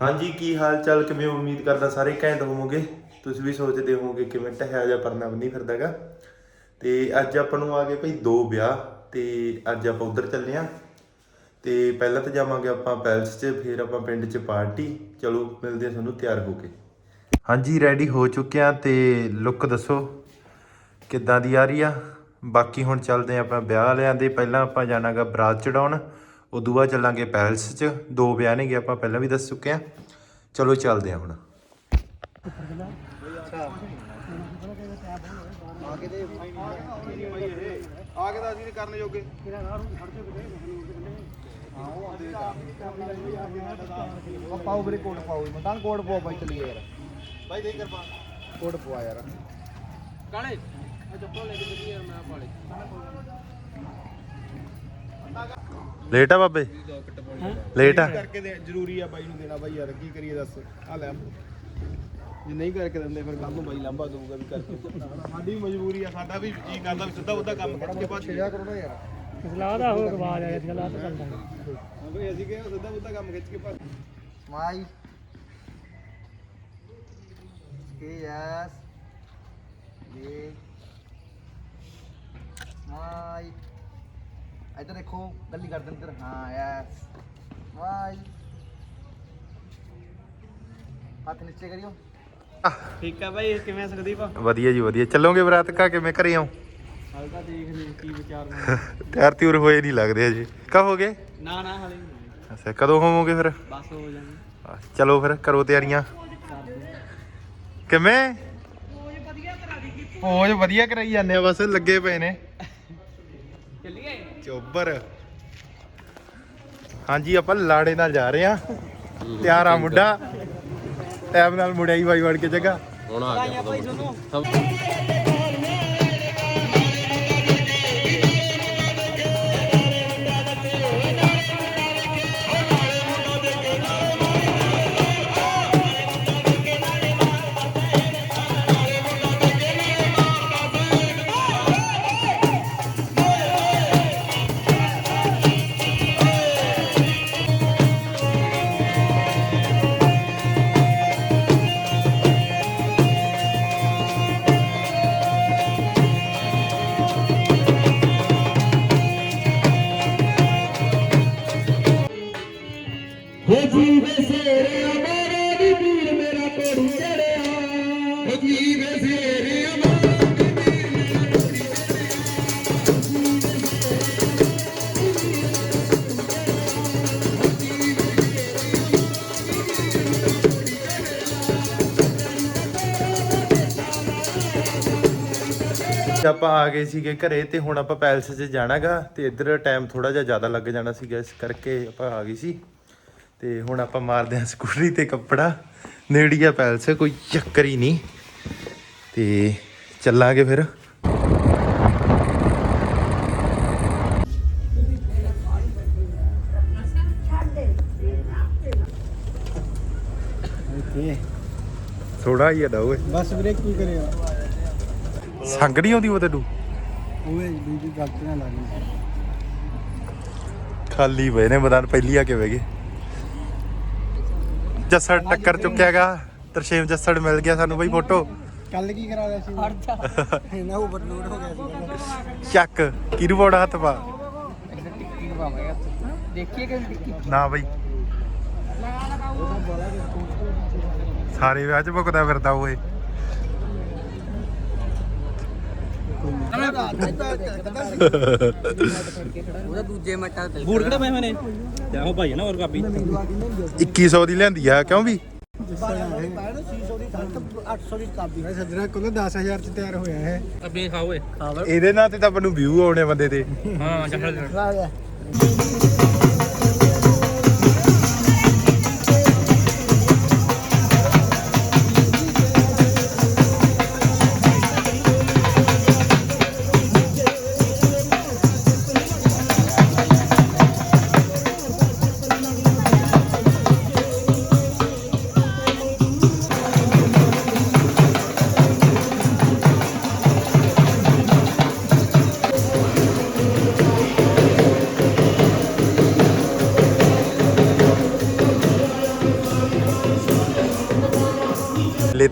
ਹਾਂਜੀ, ਕੀ ਹਾਲ ਚਾਲ ਕਿਵੇਂ ਉਮੀਦ ਕਰਦਾ ਸਾਰੇ ਘੈਂਟ ਹੋਵੋਗੇ? ਤੁਸੀਂ ਵੀ ਸੋਚਦੇ ਹੋਵੋਗੇ ਕਿਵੇਂ ਟਹਿਆ ਜਾ ਪਰਨਾ ਵੀ ਨਹੀਂ ਫਿਰਦਾਗਾ ਤੇ ਅੱਜ ਆਪਾਂ ਨੂੰ ਆ ਗਏ ਭਈ ਦੋ ਵਿਆਹ, ਤੇ ਅੱਜ ਆਪਾਂ ਉਧਰ ਚੱਲੇ ਆ। ਤੇ ਪਹਿਲਾਂ ਤਾਂ ਜਾਵਾਂਗੇ ਆਪਾਂ ਪੈਲਸ 'ਚ, ਫਿਰ ਆਪਾਂ ਪਿੰਡ 'ਚ ਪਾਰਟੀ। ਚਲੋ, ਮਿਲਦੇ ਆ ਤੁਹਾਨੂੰ ਤਿਆਰ ਹੋ ਕੇ। ਹਾਂਜੀ ਰੈਡੀ ਹੋ ਚੁੱਕੇ ਆ ਤੇ ਲੁੱਕ ਦੱਸੋ, ਕਿੱਦਾਂ ਦੀ ਆ ਰਹੀ ਆ? ਬਾਕੀ ਹੁਣ ਚੱਲਦੇ ਆ ਆਪਾਂ ਵਿਆਹ ਵਾਲਿਆਂ ਦੇ। ਪਹਿਲਾਂ ਆਪਾਂ ਜਾਣਾਗਾ ਬਰਾਤ ਚੜਾਉਣ। ਉਦੋਂ ਬਾਅਦ ਚੱਲਾਂਗੇ ਪੈਲਸ 'ਚ। ਦੋ ਵਿਆਹ ਨੇਗੇ, ਆਪਾਂ ਪਹਿਲਾਂ ਵੀ ਦੱਸ ਚੁੱਕੇ ਆ। ਚਲੋ ਚੱਲਦੇ ਆ ਹੁਣ। ਆ ਕੇ ਤਾਂ ਅਸੀਂ ਕਰਨ ਜੋਗੇ ਪਾਓ ਵੀਰੇ ਕੋਟ ਪਾਓ ਮਤਾਂ ਕੋਟ ਪਾਓ ਬਾਈ ਚੱਲੀਏ ਯਾਰ ਬਾਈ ਦੇ ਕਰਪਾ ਕੋਟ ਪਵਾ ਯਾਰ ਕਾਲੇ ਚੱਪਲ ਲੈ ਕੇ ਚੱਲੀ ਯਾਰ ਮੈਂ ਪਾਲੇ ਲੇਟ ਆ ਬਾਬੇ ਲੇਟ ਆ ਕਰਕੇ ਦੇ ਜ਼ਰੂਰੀ ਆ ਬਾਈ ਨੂੰ ਦੇਣਾ ਬਾਈ ਯਾਰ ਕੀ ਕਰੀਏ ਦੱਸ ਆ ਲੈ ਜੇ ਨਹੀਂ ਕਰਕੇ ਦਿੰਦੇ ਫਿਰ ਕੱਲ ਨੂੰ ਬਾਈ ਲਾਂਭਾ ਦਊਗਾ ਵੀ ਕਰਕੇ ਸਾਡੀ ਵੀ ਮਜਬੂਰੀ ਆ ਸਾਡਾ ਵੀ ਜੀ ਕਰਦਾ ਵੀ ਸਿੱਧਾ ਉਹਦਾ ਕੰਮ ਕਰਕੇ ਬਾਅਦ ਛਿਆ ਕਰੋ ਨਾ ਯਾਰ ਸਲਾਹ ਦਾ ਆਵਾਜ਼ ਆਇਆ ਸਲਾਹ ਤਾਂ ਚੱਲਦਾ ਹਾਂ ਬਈ ਅਸੀਂ ਕਿਹਾ ਸਿੱਧਾ ਉਹਦਾ ਕੰਮ ਖਿੱਚ ਕੇ ਭੱਜ Smile. Okay, yes. Big. Smile. ਇੱਧਰ ਦੇਖੋ ਗੱਲੀ ਕਰ ਦੇ ਇੱਧਰ। ਹਾਂ ਯੈਸ ਸਮਾਈਲ ਹੱਥ ਨੀਚੇ ਕਰਿਓ। ਠੀਕ ਆ ਭਾਈ ਕਿਵੇਂ ਸੁਖਦੀਪ? ਵਧੀਆ ਜੀ ਵਧੀਆ। ਚੱਲੋਗੇ ਬਰਾਤ ਕਾ ਕਿਵੇਂ ਘਰੇ ਆਉਂ? ਹਾਲ ਤਾਂ ਦੇਖ ਲਈ ਕੀ ਵਿਚਾਰ ਨੇ। ਤਿਆਰ ਤਿਉਰ ਹੋਏ ਨਹੀਂ ਲੱਗਦੇ ਅਜੇ। ਕਾ ਹੋ ਗਏ ਨਾ ਨਾ ਹਲੇ ਨਹੀਂ। ਅੱਛਾ ਕਦੋਂ ਹੋਵੋਗੇ ਫਿਰ? ਬਸ ਹੋ ਜਾਣੀ। ਚਲੋ ਫਿਰ ਕਰੋ ਤਿਆਰੀਆਂ। ਕਿਵੇਂ? ਪੋਜ ਵਧੀਆ ਕਰਾਈ ਜਾਂਦੇ ਆ ਬਸ ਲੱਗੇ ਪਏ ਨੇ। ਚੱਲੀਏ? ਚੋਬਰ ਹਾਂਜੀ ਆਪਾਂ ਲਾੜੇ ਨਾਲ ਜਾ ਰਹੇ ਆ ਤਿਆਰ ਆ। ਮੁੰਡਾ। ਟਾਈਮ ਨਾਲ ਮੁੜਿਆ ਹੀ ਵਾਈ ਵੜ ਕੇ ਜਗਾ ਆਇਆ ਭਾਈ ਸੁਣੋ ਆਪਾਂ ਆ ਗਏ ਸੀਗੇ ਘਰੇ ਤੇ ਹੁਣ ਆਪਾਂ ਪੈਲਸ 'ਚ ਜਾਣਾਗਾ ਤੇ ਇੱਧਰ ਟਾਈਮ ਥੋੜਾ ਜਿਹਾ ਜ਼ਿਆਦਾ ਲੱਗ ਜਾਣਾ ਸੀਗਾ, ਇਸ ਕਰਕੇ ਆਪਾਂ ਆ ਗਏ ਸੀ। ਤੇ ਹੁਣ ਆਪਾਂ ਮਾਰਦੇ ਹਾਂ ਸਕੂਟਰੀ ਤੇ ਕੱਪੜਾ। ਨੇੜੀਆ ਪੈਲਸ ਕੋਈ ਚੱਕਰ ਹੀ ਨਹੀਂ। ਤੇ ਚੱਲਾਂਗੇ ਫਿਰ। ਥੋੜਾ ਹੀ ਅਡਾ ਓਏ ਬਸ ਵੀਰੇ ਕੀ ਕਰਿਆ? ਸੰਗ ਨਹੀਂ ਆਉਂਦੀ ਉਹ ਤੈਨੂੰ? ਓਏ ਦੂਜੀ ਗਲਤੀ ਨਾ ਲੱਗੀ ਖਾਲੀ ਪਏ ਨੇ ਮੈਦਾਨ ਪਹਿਲੀ ਆ ਕੇ ਬਹਿ ਗਏ। ਜੱਸੜ ਟੱਕਰ ਚੁੱਕਿਆਗਾ। ਤਰਸ਼ੇਮ ਜੱਸੜ ਮਿਲ ਗਿਆ ਸਾਨੂੰ ਬਈ ਫੋਟੋ। ਕੱਲ ਕੀ ਕਰਾ ਰਿਹਾ ਸੀ? ਇਹਨਾਂ ਓਵਰਲੋਡ ਹੋ ਗਿਆ ਸੀ ਚੱਕ ਕਿਰੂ ਬੋੜਾ ਹੱਥ ਪਾ? ਇੱਧਰ ਟਿੱਕੀ ਲਵਾਵਾਂਗੇ ਦੇਖੀਏ ਕਿ ਟਿੱਕੀ। ਨਾ ਬਈ। ਸਾਰੇ ਵਿਆਹ ਚ ਭੁਗਦਾ ਫਿਰਦਾ ਓਏ। ਉਹਦਾ ਦੂਜੇ ਮੱਟਾ ਤੇ ਬੂਟ ਕਿਹੜਾ ਪਏ ਨੇ ਜਾਓ ਭਾਈ ਨਾ ਹੋਰ ਕਾਪੀ। 2100 ਦੀ ਲਿਆਂਦੀ ਆ ਕਿਉਂ ਵੀ? ਸੱਜਣਾ ਕੋਲ 10000 ਚ ਤਿਆਰ ਹੋਇਆ ਹੈ। ਅਬੇ ਖਾਓ ਏ ਇਹਦੇ ਨਾਲ ਤੇ ਤਾਂ ਆਪਾਂ ਨੂੰ ਵਿਊ ਆਉਣੇ ਬੰਦੇ ਤੇ। ਹਾਂ ਚੱਲ। ਲੈ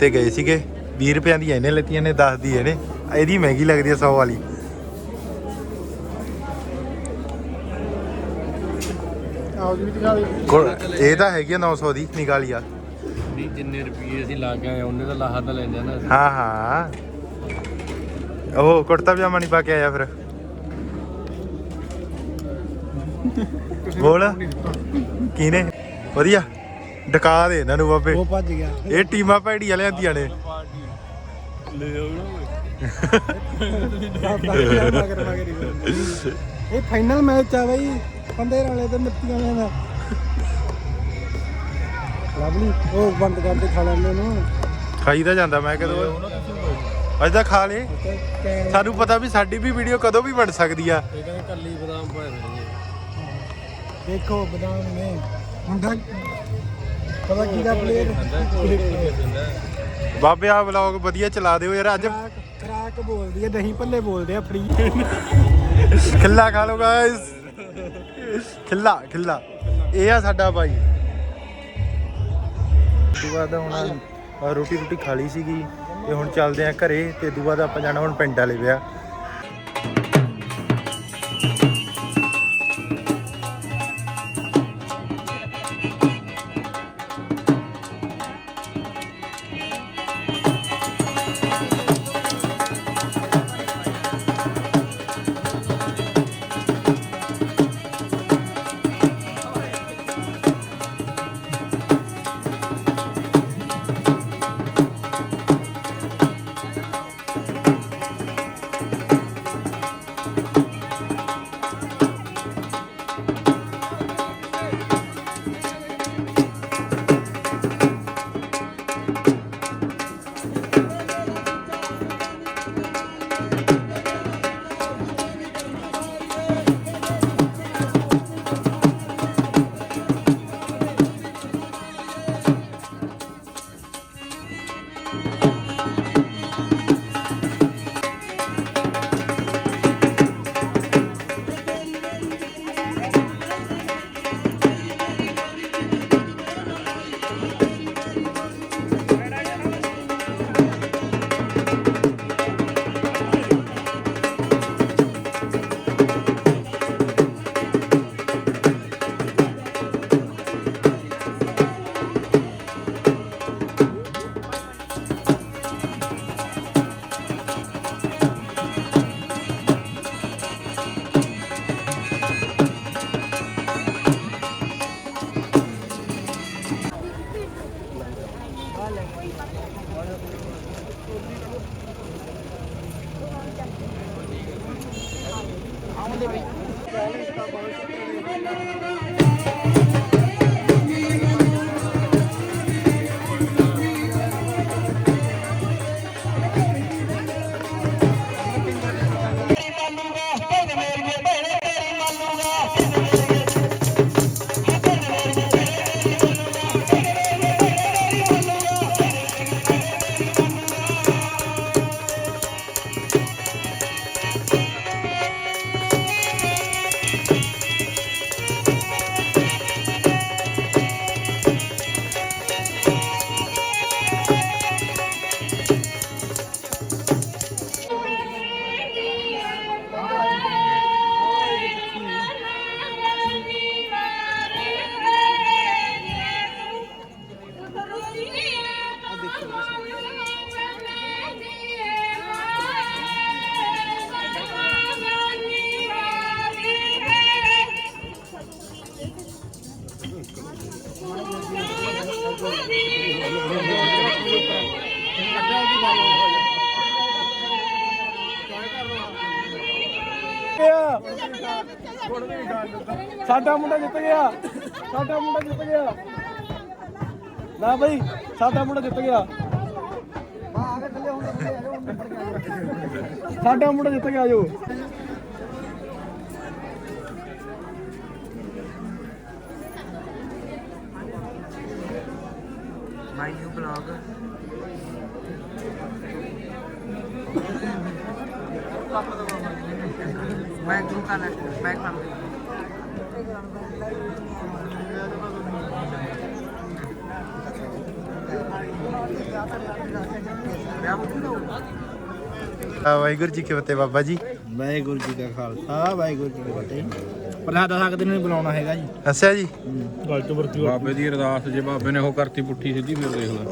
ਤੇ ਗਏ ਸੀਗੇ। 20 ਰੁਪਿਆਂ ਦੀ ਇਹਨੇ ਲੈਤੀਆਂ ਨੇ 10 ਦੀ ਇਹਨੇ। ਇਹਦੀ ਮਹਿੰਗੀ ਲੱਗਦੀ ਹੈ 100 ਵਾਲੀ। ਆਓ ਜੀ ਦਿਖਾ ਦੇ ਗੁੜ- ਇਹ ਤਾਂ ਹੈਗੀ ਆ 900 ਦੀ ਨਿਕਾਲੀ ਆ। ਨਹੀਂ ਜਿੰਨੇ ਰੁਪਏ ਅਸੀਂ ਲਾ ਕੇ ਆਏ ਉਹਨੇ ਤਾਂ ਲਾਹਾ ਤਾਂ ਲੈਂਦੇ ਨਾ ਹਾਂ ਹਾਂ। ਉਹ ਕੁੜਤਾ ਪਜਾਮਾ ਨਹੀਂ ਪਾ ਕੇ ਆਇਆ ਫਿਰ। ਬੋਲ। ਕਿਨੇ ਵਧੀਆ। ਡਕਾ ਦੇ ਇਹਨਾਂ ਨੂੰ ਬਾਬੇ। ਉਹ ਭੱਜ ਗਿਆ। ਇਹ ਟੀਮਾਂ ਭੈੜੀਆਂ ਲਿਆਂਦੀਆਂ ਨੇ। ਹੀ ਇਹ ਫਾਈਨਲ ਮੈਚ ਆ ਬਈ ਪੰਦੇ ਵਾਲੇ ਤੇ ਮਿੱਤੀਆਂ ਵਾਲਿਆਂ ਦਾ। ਲਵਲੀ ਉਹ ਬੰਦ ਕਰਦੇ ਖਾ ਲੈਂਦੇ ਨੂੰ ਖਾਈ ਤਾਂ ਜਾਂਦਾ ਮੈਂ ਕਦੋਂ। ਅੱਜ ਤਾਂ ਖਾ ਲੇ। ਸਾਨੂੰ ਪਤਾ ਵੀ ਸਾਡੀ ਵੀ ਵੀਡੀਓ ਕਦੋਂ ਵੀ ਬਣ ਸਕਦੀ ਆ। ਇਹ ਕਹਿੰਦੇ ਕੱਲੀ ਬਦਾਮ ਪਾਏ ਹੋਣਗੇ ਦੇਖੋ ਬਦਾਮ ਨੇ। ਮੁੰਡਾ ਦਾ ਪਲੇਅਰ ਬਾਬੇ ਆ ਵਲੌਗ ਵਧੀਆ ਚਲਾ ਦਿਓ ਯਾਰ ਅੱਜ। ਖਰਾਕ ਬੋਲਦੀ ਹੈ ਦਹੀਂ ਭੱਲੇ ਬੋਲਦੇ ਆ ਫਰੀ ਖਿੱਲਾ ਖਾ ਲਓ ਗਾਇਸ ਖਿੱਲਾ ਖਿੱਲਾ। ਇਹ ਆ ਸਾਡਾ ਬਾਈ। ਦੁਬਾਰਾ ਦਾ ਹੁਣ ਰੋਟੀ ਰੋਟੀ ਖਾ ਲਈ ਸੀਗੀ ਤੇ ਹੁਣ ਚੱਲਦੇ ਆ ਘਰੇ ਤੇ ਦੁਬਾਰਾ ਆਪਾਂ ਜਾਣਾ ਹੁਣ ਪਿੰਡ ਵਾਲੇ ਵਿਆਹ। দেবে। ਸਾਡਾ ਮੁੰਡਾ ਜਿੱਤ ਗਿਆ। ਸਾਡਾ ਮੁੰਡਾ ਜਿੱਤ ਗਿਆ। ਨਾ ਬਈ, ਸਾਡਾ ਮੁੰਡਾ ਜਿੱਤ ਗਿਆ। ਸਾਡਾ ਮੁੰਡਾ ਜਿੱਤ ਗਿਆ ਜੋ। My new blog. ਮੈਂ ਤੂੰ ਕਰ ਮੈਂ ਕਰ ਵਾਹਿਗੁਰੂ ਜੀ ਕੀ ਫਤਿਹ ਬਾਬਾ ਜੀ। ਵਾਹਿਗੁਰੂ ਜੀ ਕਾ ਖਾਲਸਾ ਵਾਹਿਗੁਰੂ ਜੀ ਕੀ ਫਤਿਹ। ਪ੍ਰਸਾਦਾ ਸਕਦੇ ਨੂੰ ਬੁਲਾਉਣਾ ਹੈਗਾ ਜੀ। ਅੱਛਾ ਜੀ? ਬਾਬੇ ਦੀ ਅਰਦਾਸ ਜੇ ਬਾਬੇ ਨੇ ਉਹ ਕਰਤੀ ਪੁੱਠੀ ਸਿੱਧੀ ਫਿਰ ਦੇਖ ਲੈ।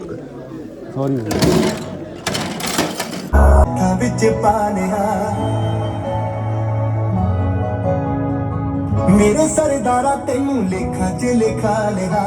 ਹੱਥਾਂ ਵਿੱਚ ਪਾਲਿਆ ਮੇਰੇ ਸਰਦਾਰਾ ਤੈਨੂੰ ਲੇਖਾਂ 'ਚ ਲਿਖਾ ਲਿਆ।